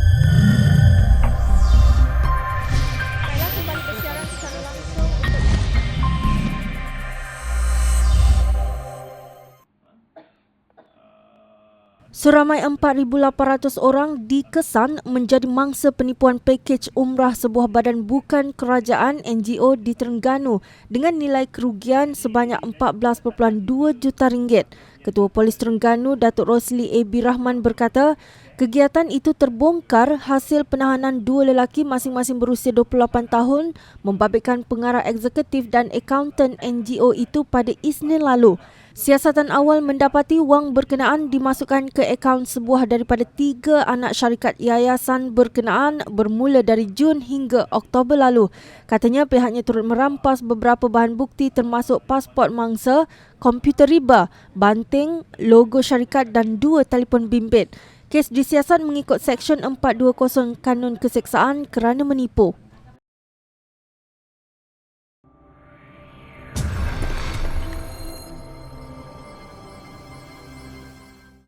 you Seramai 4,800 orang dikesan menjadi mangsa penipuan pakej umrah sebuah badan bukan kerajaan NGO di Terengganu dengan nilai kerugian sebanyak 14.2 juta ringgit. Ketua Polis Terengganu Datuk Rosli A.B. Rahman berkata, kegiatan itu terbongkar hasil penahanan dua lelaki masing-masing berusia 28 tahun membabitkan pengarah eksekutif dan akaunten NGO itu pada Isnin lalu. Siasatan awal mendapati wang berkenaan dimasukkan ke akaun sebuah daripada tiga anak syarikat yayasan berkenaan bermula dari Jun hingga Oktober lalu. Katanya pihaknya turut merampas beberapa bahan bukti termasuk pasport mangsa, komputer riba, banting, logo syarikat dan dua telefon bimbit. Kes disiasat mengikut Seksyen 420 Kanun Keseksaan kerana menipu.